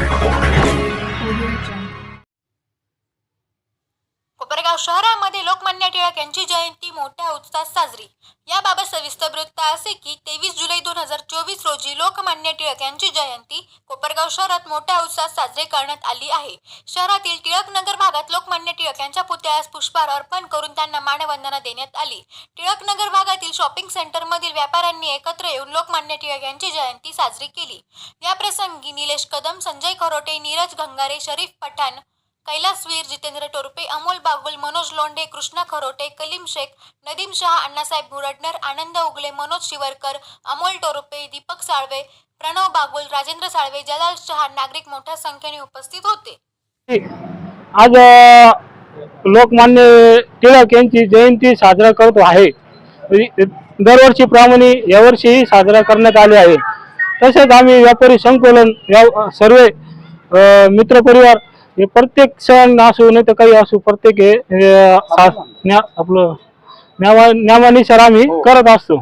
Music शहरामध्ये लोकमान्य टिळक यांची जयंती मोठ्या उत्साहात साजरी. याबाबत सविस्तर वृत्त असे की तेवीस जुलै दोन हजार चोवीस रोजी लोकमान्य टिळक यांची जयंती कोपरगाव शहरात मोठ्या उत्साहात साजरी करण्यात आली आहे. शहरातील टिळक नगर भागात लोकमान्य टिळक यांच्या पुतळ्यास पुष्पहार अर्पण करून त्यांना मानवंदना देण्यात आली. टिळक नगर भागातील शॉपिंग सेंटरमधील व्यापाऱ्यांनी एकत्र येऊन लोकमान्य टिळक यांची जयंती साजरी केली. याप्रसंगी निलेश कदम संजय खरोटे नीरज गंगारे शरीफ पठाण कैलासवीर जितेंद्र टोरपे अमोल बागुल मनोज लोंढे कृष्णा खरोटे कलीम शेख नदीम शहा अण्णासाहेब मुरडणर आनंद उगले मनोज शिवरकर अमोल टोरपे दीपक साळवे प्रणव बागुल राजेंद्र साळवे जलाल शहा नागरिक मोठ्या संख्येने उपस्थित होते. आज लोकमान्य टिळक यांची जयंती साजरा करतो आहे. दरवर्षीप्रमाणे यावर्षीही साजरा करण्यात आले आहे. तसेच आम्ही व्यापारी संकलन या सर्व मित्रपरिवार हे प्रत्येक सण असो नाही तर काही असो प्रत्येक हे न्या- आपलं न्यावा- नियमानुसार आम्ही करत असतो.